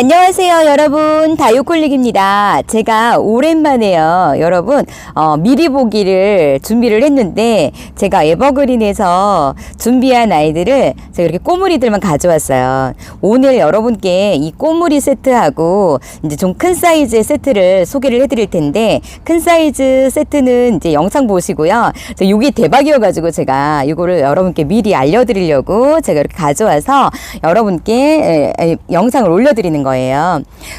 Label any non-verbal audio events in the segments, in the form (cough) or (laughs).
안녕하세요, 여러분. 다육홀릭입니다. 제가 오랜만에요, 여러분. 어, 미리 보기를 준비를 했는데, 제가 에버그린에서 준비한 아이들을 제가 이렇게 꼬물이들만 가져왔어요. 오늘 여러분께 이 꼬물이 세트하고, 이제 좀 큰 사이즈의 세트를 소개를 해드릴 텐데, 큰 사이즈 세트는 이제 영상 보시고요. 저 요게 대박이어가지고 제가 이거를 여러분께 미리 알려드리려고 제가 이렇게 가져와서 여러분께 에, 에, 영상을 올려드리는 거예요.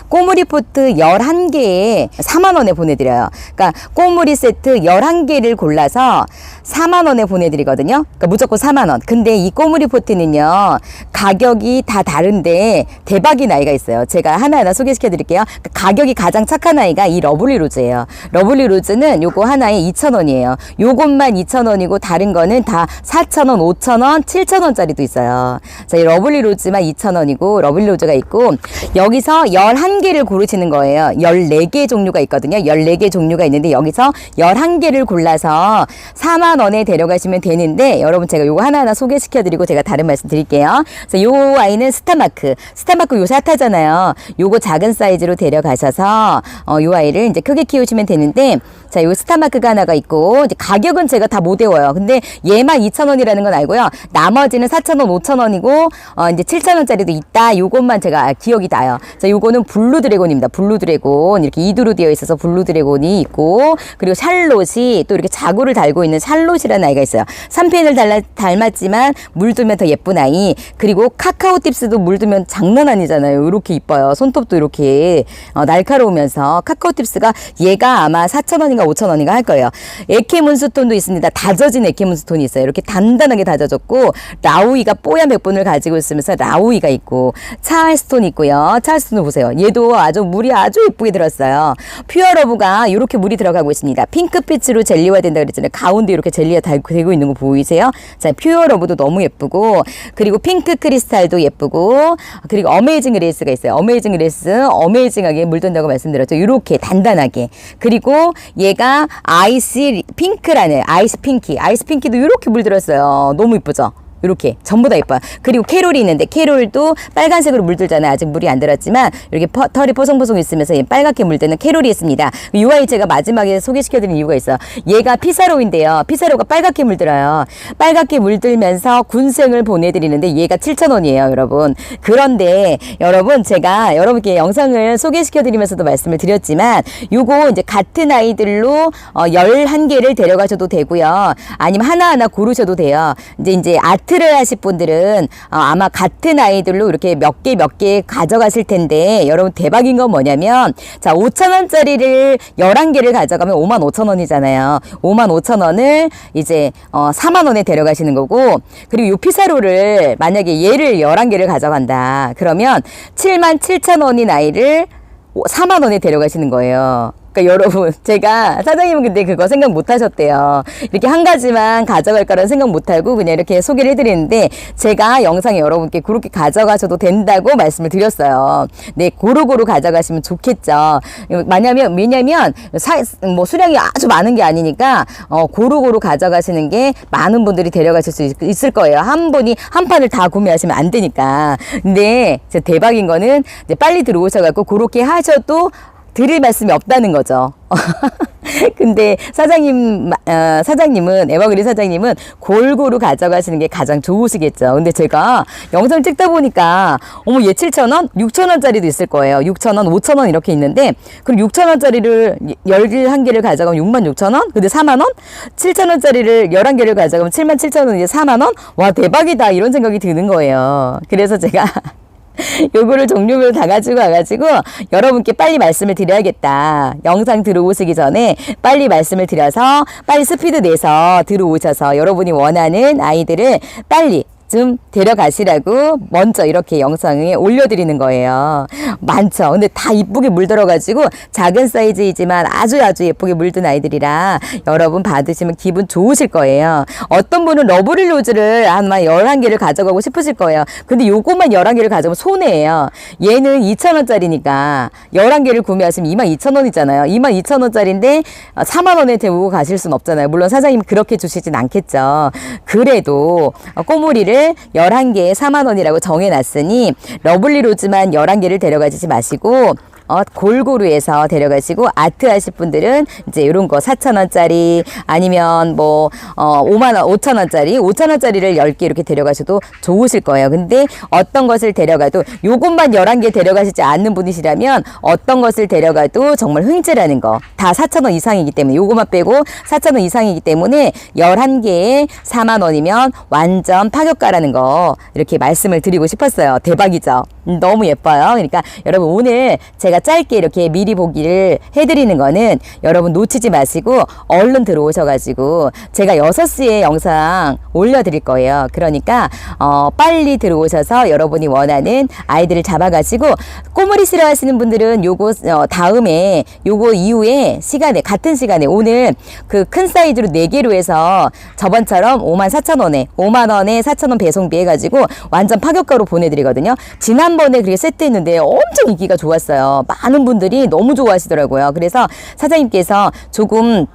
꼬물이 포트 11개에 4만원에 보내드려요. 그러니까 꼬물이 세트 11개를 골라서 4만원에 보내드리거든요. 그러니까 무조건 4만원. 근데 이 꼬물이 포트는요, 가격이 다 다른데 대박인 아이가 있어요. 제가 하나하나 소개시켜 드릴게요. 그 가격이 가장 착한 아이가 이 러블리 로즈예요. 러블리 로즈는 요거 하나에 2,000원이에요. 요것만 2,000원이고 다른 거는 다 4,000원, 5,000원, 7,000원짜리도 있어요. 자, 이 러블리 로즈만 2,000원이고 러블리 로즈가 있고 여기서 11개를 고르시는 거예요. 14개 종류가 있거든요. 14개 종류가 있는데 여기서 11개를 골라서 4만 원에 데려가시면 되는데 여러분 제가 요거 하나하나 소개시켜 드리고 제가 다른 말씀 드릴게요. 그래서 요 아이는 스타마크. 스타마크 요새 핫하잖아요. 요거 작은 사이즈로 데려가셔서 어, 요 아이를 이제 크게 키우시면 되는데 자, 요 스타마크가 하나가 있고 가격은 제가 다 못 외워요. 근데 얘만 2,000원이라는 건 알고요. 나머지는 4,000원, 5,000원이고 어, 이제 7,000원짜리도 있다. 요것만 제가 기억이 나요. 자, 요거는 블루 드래곤입니다. 블루 드래곤 이렇게 이두로 되어 있어서 블루 드래곤이 있고 그리고 샬롯이 또 이렇게 자구를 달고 있는 샬롯이라는 아이가 있어요. 3펜을 달라, 닮았지만 물들면 더 예쁜 아이. 그리고 카카오 팁스도 물들면 장난 아니잖아요. 이렇게 이뻐요. 손톱도 이렇게 어, 날카로우면서 카카오 팁스가 얘가 아마 4,000원인가 5,000원인가 할 거예요. 에케 문스톤도 있습니다. 다져진 에케 문스톤이 있어요. 이렇게 단단하게 다져졌고 라우이가 뽀얀 백분을 가지고 있으면서 라우이가 있고 찰스톤 있고요. 찰스톤 보세요. 얘도 아주 물이 아주 예쁘게 들었어요. 퓨어 러브가 이렇게 물이 들어가고 있습니다. 핑크빛으로 젤리화 된다 그랬잖아요. 가운데 이렇게 젤리가 달- 되고 있는 거 보이세요? 자, 퓨어 러브도 너무 예쁘고 그리고 핑크 크리스탈도 예쁘고 그리고 어메이징 그레이스가 있어요. 어메이징 그레이스 어메이징하게 물 든다고 말씀드렸죠. 이렇게 단단하게 그리고 얘가 아이스 핑크라는 아이스 핑키 아이스 핑키도 이렇게 물 들었어요. 너무 이쁘죠? 이렇게 전부 다 예뻐요. 그리고 캐롤이 있는데 캐롤도 빨간색으로 물들잖아요. 아직 물이 안 들었지만 이렇게 퍼- 털이 포송포송 있으면서 얘 빨갛게 물드는 캐롤이 있습니다. 이 아이 제가 마지막에 소개시켜드린 이유가 있어요. 얘가 피사로인데요. 피사로가 빨갛게 물들어요. 빨갛게 물들면서 군생을 보내드리는데 얘가 7,000원이에요, 여러분. 그런데 여러분 제가 여러분께 영상을 소개시켜드리면서도 말씀을 드렸지만 요거 이제 같은 아이들로 어, 11개를 데려가셔도 되고요. 아니면 하나하나 고르셔도 돼요. 이제 이제 아트 를 하실 분들은 어, 아마 같은 아이들로 이렇게 몇 개 몇 개 가져가실 텐데 여러분 대박인 건 뭐냐면 자 5천원짜리를 11개를 가져가면 5만 5천원이잖아요. 5만 5천원을 이제 어, 4만 원에 데려가시는 거고 그리고 요 피사로를 만약에 얘를 11개를 가져간다. 그러면 7만 7천 원인 아이를 4만 원에 데려가시는 거예요. 그러니까 여러분 (laughs) 제가 사장님은 근데 그거 생각 못 하셨대요. 이렇게 한 가지만 가져갈 거라는 생각 못 하고 그냥 이렇게 소개를 해드리는데 제가 영상에 여러분께 그렇게 가져가셔도 된다고 말씀을 드렸어요. 네 고루고루 가져가시면 좋겠죠. 만약면 왜냐면 사, 뭐 수량이 아주 많은 게 아니니까 어, 고루고루 가져가시는 게 많은 분들이 데려가실 수 있, 있을 거예요. 한 분이 한 판을 다 구매하시면 안 되니까. 근데 대박인 거는 이제 빨리 들어오셔갖고 그렇게 하셔도 드릴 말씀이 없다는 거죠. (laughs) 근데 사장님, 어, 사장님은, 에버그린 사장님은 골고루 가져가시는 게 가장 좋으시겠죠. 근데 제가 영상 찍다 보니까, 어머, 얘 7,000원? 6,000원짜리도 있을 거예요. 6,000원, 5,000원 이렇게 있는데, 그럼 6,000원짜리를 11개를 가져가면 6만 6,000원? 근데 4만 원? 7,000원짜리를 11개를 가져가면 7만 7,000원, 이제 4만 원? 와, 대박이다. 이런 생각이 드는 거예요. 그래서 제가 (laughs) (laughs) 요거를 종류별로 다 가지고 와가지고 여러분께 빨리 말씀을 드려야겠다. 영상 들어오시기 전에 빨리 말씀을 드려서 빨리 스피드 내서 들어오셔서 여러분이 원하는 아이들을 빨리 좀 데려가시라고 먼저 이렇게 영상에 올려드리는 거예요. 많죠. 근데 다 이쁘게 물들어가지고 작은 사이즈이지만 아주 아주 예쁘게 물든 아이들이라 여러분 받으시면 기분 좋으실 거예요. 어떤 분은 러브리 로즈를 아마 11개를 가져가고 싶으실 거예요. 근데 요것만 11개를 가져가면 손해예요. 얘는 2,000원짜리니까 11개를 구매하시면 22,000원이잖아요. 22,000원짜리인데 4만원에 데우고 가실 순 없잖아요. 물론 사장님 그렇게 주시진 않겠죠. 그래도 꼬물이를 로즈를 11개에 4만 원이라고 정해놨으니 러블리 로즈만 11개를 데려가지 마시고 어, 골고루 해서 데려가시고 아트 하실 분들은 이제 이런 거 4,000원짜리 아니면 뭐, 어, 5만원, 5,000원짜리, 5,000원짜리를 10개 이렇게 데려가셔도 좋으실 거예요. 근데 어떤 것을 데려가도 요것만 11개 데려가시지 않는 분이시라면 어떤 것을 데려가도 정말 흥질하는 거. 다 4,000원 이상이기 때문에 요것만 빼고 4,000원 이상이기 때문에 11개에 4만원이면 완전 파격가라는 거 이렇게 말씀을 드리고 싶었어요. 대박이죠? 음, 너무 예뻐요. 그러니까 여러분 오늘 제가 짧게 이렇게 미리 보기를 해드리는 거는 여러분 놓치지 마시고 얼른 들어오셔가지고 제가 6시에 영상 올려드릴 거예요. 그러니까 어, 빨리 들어오셔서 여러분이 원하는 아이들을 잡아가시고 꼬물이 싫어하시는 분들은 요거 어, 다음에 요거 이후에 시간에 같은 시간에 오늘 그 큰 사이즈로 4개로 해서 저번처럼 5만 4천 원에 5만 원에 4천 원 배송비 해가지고 완전 파격가로 보내드리거든요. 지난번에 그렇게 세트했는데 엄청 인기가 좋았어요. 많은 분들이 너무 좋아하시더라고요. 그래서 사장님께서 조금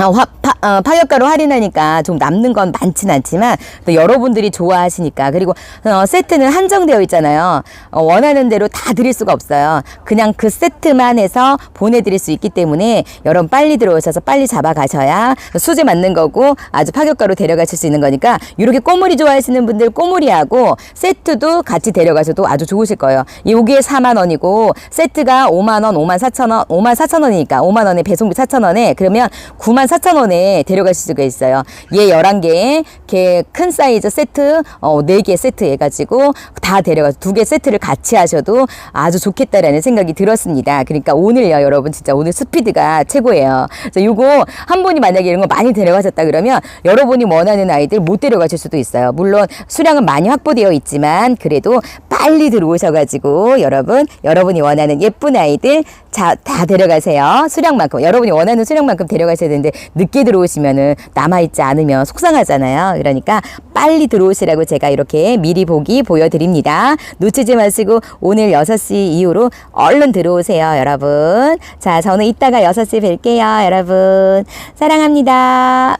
어, 화, 파, 어, 파격가로 할인하니까 좀 남는 건 많진 않지만 또 여러분들이 좋아하시니까 그리고 어, 세트는 한정되어 있잖아요. 어, 원하는 대로 다 드릴 수가 없어요. 그냥 그 세트만 해서 보내드릴 수 있기 때문에 여러분 빨리 들어오셔서 빨리 잡아가셔야 수제 맞는 거고 아주 파격가로 데려가실 수 있는 거니까 이렇게 꼬물이 좋아하시는 분들 꼬물이하고 세트도 같이 데려가셔도 아주 좋으실 거예요. 요게 4만 원이고 세트가 5만 원, 5만 4천 원, 5만 4천 원이니까 5만 원에 배송비 4천 원에 그러면 9만 4천 원에 데려가실 수가 있어요. 얘 11개, 걔큰 사이즈 세트, 어, 4개 세트 해가지고 다 데려가서 두 개 세트를 같이 하셔도 아주 좋겠다라는 생각이 들었습니다. 그러니까 오늘요, 여러분 진짜 오늘 스피드가 최고예요. 그래서 요거 한 분이 만약에 이런 거 많이 데려가셨다 그러면 여러분이 원하는 아이들 못 데려가실 수도 있어요. 물론 수량은 많이 확보되어 있지만 그래도 빨리 들어오셔가지고 여러분, 여러분이 원하는 예쁜 아이들 자, 다 데려가세요. 수량만큼. 여러분이 원하는 수량만큼 데려가셔야 되는데 늦게 들어오시면은 남아있지 않으면 속상하잖아요. 그러니까 빨리 들어오시라고 제가 이렇게 미리 보기 보여드립니다. 놓치지 마시고 오늘 6시 이후로 얼른 들어오세요, 여러분. 자, 저는 이따가 6시 뵐게요, 여러분. 사랑합니다.